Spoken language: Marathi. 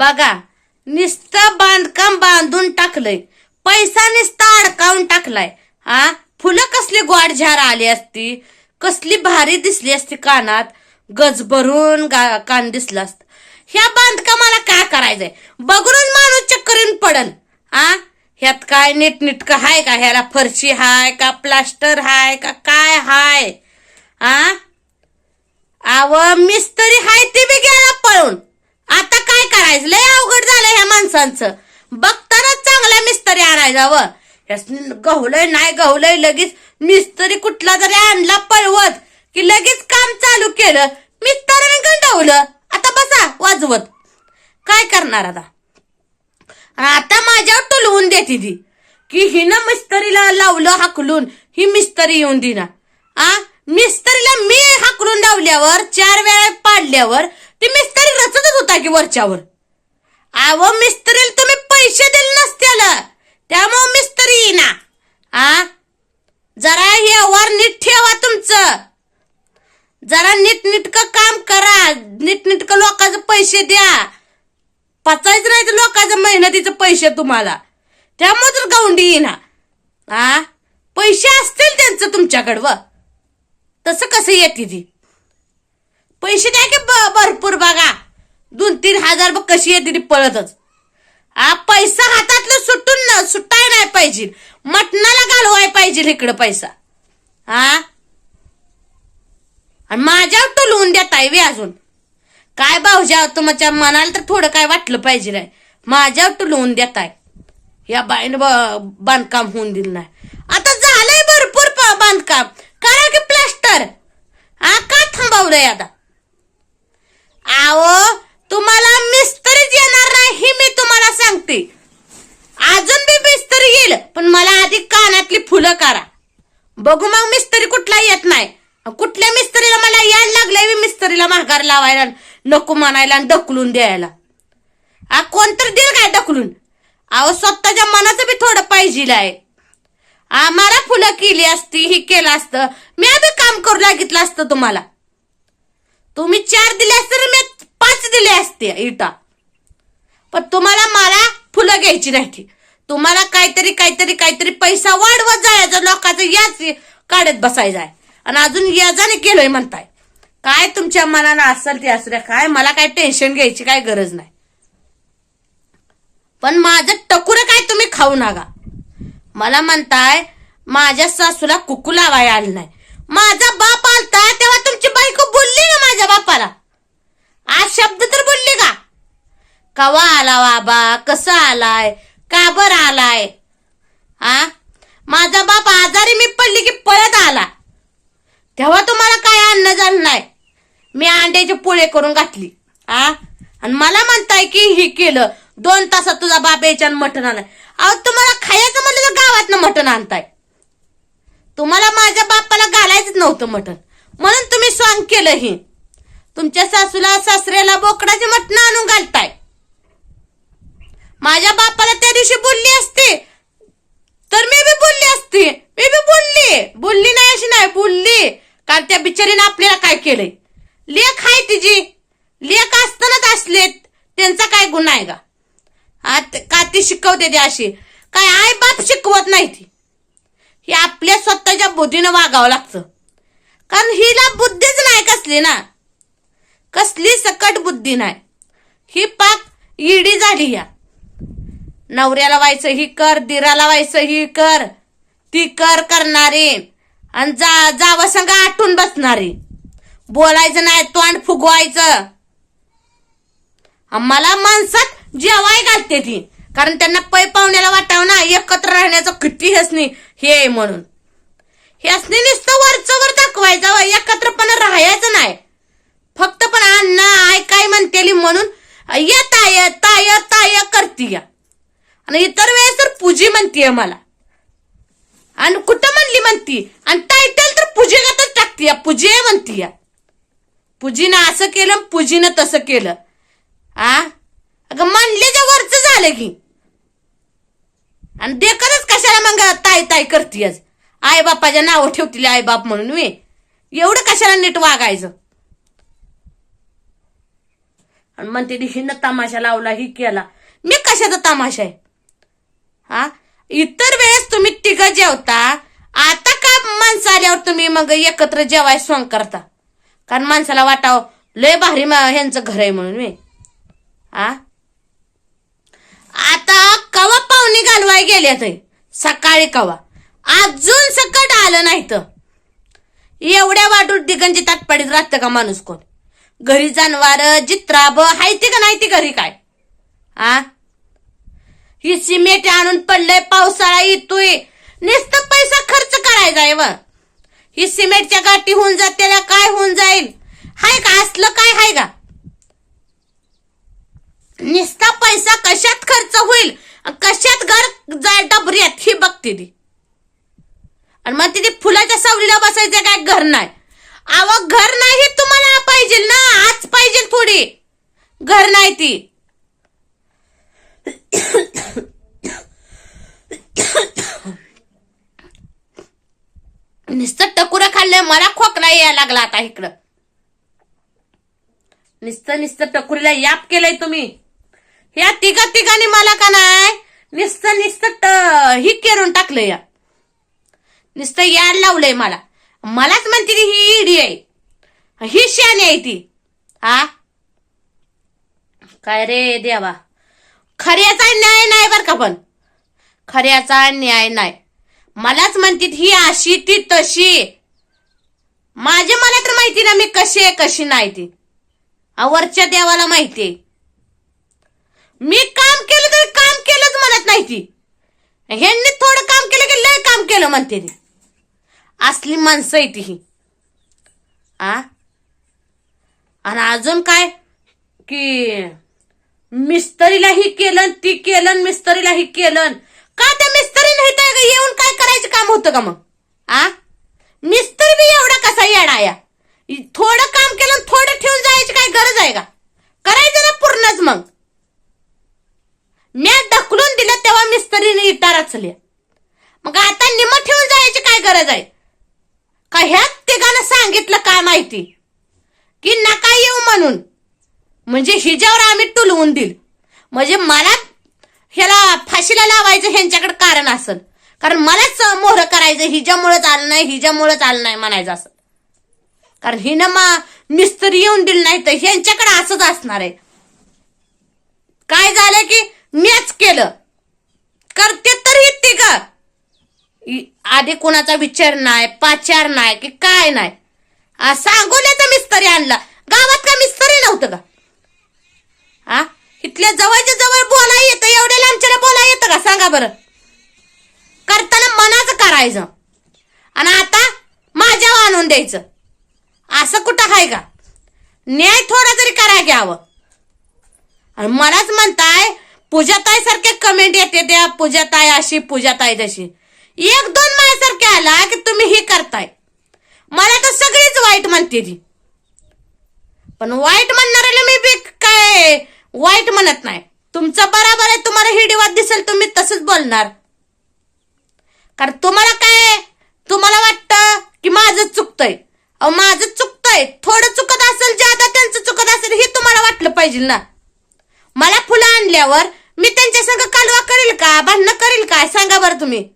बघा नुसतं बांधकाम बांधून टाकलंय. पैसा नुसता अडकावून टाकलाय. हा फुलं कसली गोड झार आली असती? कसली भारी दिसली असती कानात? गज भरून गा- कान दिसलं असत. ह्या बांधकामाला काय करायचंय? बघूनच माणूस चक्करीन पडल. हा ह्यात काय नीटनीटकं हाय का? ह्याला फरशी हाय का? प्लास्टर हाय का? काय हाय? आ? आव मिस्त्री हाय ते बी गेला पळून. आता काय करायचं? लय अवघड झालं ह्या माणसांचं. बघतानाच चांगला मिस्त्री आणायचा व गहलय नाही गहलय लगेच मिस्त्री कुठला जरी आणला पळवत की लगेच काम चालू केलं मिस्तर गंडवलं. आता बसा वाजवत. काय करणार आता? आता माझ्यावर टुलवून देते ती की हिनं मिस्त्रीला लावलं हाकलून ही मिस्त्री येऊन दिना आ? मिस्त्रीला मी हाकलून लावल्यावर चार वेळा पाडल्यावर ती मिस्त्री रचतच होता की वरच्यावर. आव मिस्त्रीला तुम्ही पैसे दिले नसत्याला. त्यामुळं मिस्त्री येईना. आ? जरा हे वर नीट ठेवा तुमचं. जरा नीटनीटकं काम करा. नीटनीटकं लोकांचे पैसे द्या. पचायचं नाही तर लोकांच्या मेहनतीचे पैसे तुम्हाला. त्यामुळे गौंडी गावंडी येईना. आ? पैसे असतील त्यांचं तुमच्याकडं व. तसं कसं येते ती? पैसे द्या की ब- भरपूर बघा. दोन तीन हजार बघ कशी येते ती पळतच. आ पैसा हातातलं सुटून ना सुटाय नाही पाहिजे. मटणाला घालवाय पाहिजे इकडं पैसा. हा आणि माझ्यावर टोलवून देताय वे अजून. काय भाऊजा तुमच्या मनाला तर थोडं काय वाटलं पाहिजे नाही. माझ्यावर टुलवून देताय या बाईनं ब- बांधकाम होऊन दिलं नाही. आता झालंय भरपूर प- बांधकाम. कारण की प्लास्टर. हा का थांबवलंय आता? अहो तुम्हाला मिस्त्रीच येणार नाही हे मी तुम्हाला सांगते. अजून बी मिस्त्री येईल पण मला आधी कानातली फुलं करा बघू मग मिस्त्री कुठला येत नाही. कुठल्या मिस्त्रीला मला यायला लागलंय मी मिस्त्रीला माघार लावायला नको म्हणायला आणि ढकलून द्यायला. हा कोणतरी देईल काय ढकलून? अहो स्वतःच्या मनाचं बी थोडं पाहिजे आहे. आम्हाला फुलं केली असती हे केलं असतं. मी आधी काम करू लागितलं असतं तुम्हाला. तुम्ही चार दिले असते तर मी पाच दिले असते इटा. पण तुम्हाला मला फुलं घ्यायची नाही. तुम्हाला काहीतरी काहीतरी काहीतरी पैसा वाढवत जायचा लोकांचं याच काढत बसायचं आहे आणि अजून याजाने केलंय म्हणताय. काय तुमच्या मनानं असेल ते असू द्या काय मला काय टेन्शन घ्यायची काय गरज नाही. पण माझं टकुर काय तुम्ही खाऊ नका. मला म्हणताय माझ्या सासूला कुकू लावायला आलं नाही. माझा बाप आलता तेव्हा तुमची बायको बोलली ना माझ्या बापाला? आज शब्द तर बोलली का? कवा आला बाबा? कसा आलाय? का बर आलाय? हा माझा बाप आजारी मी पडली की पळत आला. तेव्हा तुम्हाला काय अन्न झालं नाही? मी अंड्याचे पोळे करून घातली. हा आणि मला म्हणताय की हे केलं. दोन तासात तुझा बाप याच्यानं मटण आलाय अहो तुम्हाला खायचं म्हणलं तर गावातनं मटण आणताय. तुम्हाला माझ्या बापाला घालायचंच नव्हतं मटण. म्हणून तुम्ही स्वांग केलं हे तुमच्या सासूला सासऱ्याला बोकडाचे मटण आणून घालताय. माझ्या बापाला त्या दिवशी बोलली असते. तर मी बी बोलली असती. मी बी बोलली. बोलली नाही अशी नाही बोलली. कारण त्या बिचारीने आपल्याला काय केलंय? लेख आहे तिची. लेख असतानाच असलेत. त्यांचा काय गुन्हा आहे का? आत का ती शिकवते ती अशी? काय आई बाप शिकवत नाही ती. हे आपल्या स्वतःच्या बुद्धीनं वागावं लागतं. कारण हिला बुद्धीच नाही कसली ना. कसली सकट बुद्धी नाही. ही पाक इडी झाली या. नवऱ्याला व्हायचं ही कर दिराला व्हायचं ही कर. ती कर करणारी. आणि जा जावं संग आटून बसणारी. बोलायचं नाही तोंड फुगवायचं. मला माणसात जेवाय घालते ती. कारण त्यांना पै पाहुण्याला वाटावं ना एकत्र राहण्याचं किती हसणी. हे आहे म्हणून. ह्यासनी नुसतं वरचं वर दाखवायचं व एकत्रपणे राहायचं नाही. फक्त पण अण्णा आय काय म्हणतेली म्हणून ये ताय ताय ताय करतीय आणि इतर वेळेस तर पूजी म्हणतीय मला. आणि कुठं म्हणली म्हणती? आणि टायटल तर पूजेगतच या पूजे म्हणतीय पूजीनं असं केलं पूजीनं तसं केलं. आ? अगं म्हणले जे वरचं झालं की. आणि देखतच कशाला मग ताय ताय करतीयच आई बापाच्या नावं ठेवतील आई बाप म्हणून मी एवढं कशाला नीट वागायचं? आणि म्हणते हिनं तमाशा लावला ही केला. मी कशाचा तमाशा आहे? हा? इतर वेळेस तुम्ही तिघ जेवता आता का माणसं आल्यावर तुम्ही मग एकत्र जेवाय सोंग करता? कारण माणसाला वाटावं लय भारी मा- ह्यांचं घर आहे म्हणून मी हा? आता कवा पाहुणे घालवाय गेले ते सकाळी कवा? अजून सकट आलं नाही तर एवढ्या वाटून दिगंजी ताटपाडीत राहतं का माणूस कोण? घरी जानवार जित्राब हायती का नाही ती घरी काय? आ? ही सिमेंट आणून पडलंय पावसाळा येतोय नुसतं पैसा खर्च करायचा आहे व ही सिमेंटच्या गाठी होऊन जातेला त्याला काय होऊन जाईल? हाय का? असलं काय हाय का? नुसता पैसा कशात खर्च होईल? कशात घर जाय डबऱ्यात? ही बघते ती आणि मग तिथे फुलाच्या सावलीला बसायचं काय? घर नाही. अव घर नाही तुम्हाला पाहिजे ना. आज पाहिजे थोडी. घर नाही ती. नुसतं टकुरं खाल्लं मला खोकला यायला लागला आता इकडं. नुसतं नुसतं टकुरीला याप केलंय तुम्ही. ह्या तिघा तिघांनी मला का नाही? नुसतं नुसतं ही केरून टाकलं या. नुसतं याड लावलंय मला. मलाच म्हणते ती ही इडी आहे. ही शानी आहे ती. हा काय रे देवा. खऱ्याचा न्याय नाही बर का पण. खऱ्याचा न्याय नाही. मलाच म्हणतीत ही अशी ती तशी. माझे मला तर माहिती ना मी कशी आहे कशी नाही ती. वरच्या देवाला आहे. मी काम केलं तर काम केलंच म्हणत नाही ती. ह्यांनी थोडं काम केलं की लय काम केलं म्हणते ती. असली माणसं आहे ती ही. आ? आणि अजून काय? की मिस्त्रीला ही केलं ती केलं आणि मिस्त्रीला ही केलं का त्या मिस्त्री नाही तर येऊन काय करायचं काम होतं का मग? आ? मिस्त्री बी एवढा कसा येडाया? थोडं काम केलं आणि थोडं ठेवून जायची काय गरज आहे का? करायचं ना पूर्णच मग. मी ढकलून दिलं तेव्हा मिस्त्रीने इटा रचल्या. मग आता निम ठेवून जायची काय गरज आहे? का ह्या तिघांना सांगितलं काय माहिती? की नका येऊ म्हणून. म्हणजे हिच्यावर आम्ही टुलवून दिल म्हणजे मला ह्याला फाशीला लावायचं ह्यांच्याकडे कारण असेल. कारण मलाच मोहर करायचं हिच्यामुळेच आलं नाही हिच्यामुळेच आलं नाही म्हणायचं असं. कारण हिनं मा मिस्त्री येऊन दिलं नाही तर ह्यांच्याकडे असंच असणार आहे. काय झालं की मीच केलं. करते तर ही तिघ. आधी कोणाचा विचार नाही पाचार नाही की काय नाही. सांगोल्याचा मिस्त्री आणला. गावात का मिस्तरी नव्हतं का? हा इथल्या जवळच्या जवळ बोला येतं एवढ्या लांबच्याला बोला येतं का? सांगा बरं. करताना मनाचं करायचं. आणि आता माझ्यावर आणून द्यायचं. असं कुठं आहे का? न्याय थोडा तरी करा घ्यावं. आणि मलाच म्हणताय पूजाताई सारखे कमेंट येते त्या पूजाताई अशी पूजाताई तशी. एक दोन माझ्यासारखे आला की तुम्ही हे करताय. मला तर सगळीच वाईट म्हणते ती. पण वाईट म्हणणाऱ्याला मी बी काय वाईट म्हणत नाही. तुमचं बराबर आहे तुम्हाला हिडीवाद दिसेल तुम्ही तसंच बोलणार. कारण तुम्हाला काय तुम्हाला वाटतं की माझं चुकतंय. अहो माझं चुकतंय. थोडं चुकत असेल ज्यादा त्यांचं चुकत असेल हे तुम्हाला वाटलं पाहिजे ना. मला फुलं आणल्यावर मी त्यांच्या संग कालवा करेल का भांडणं करेल काय? सांगा बरं तुम्ही.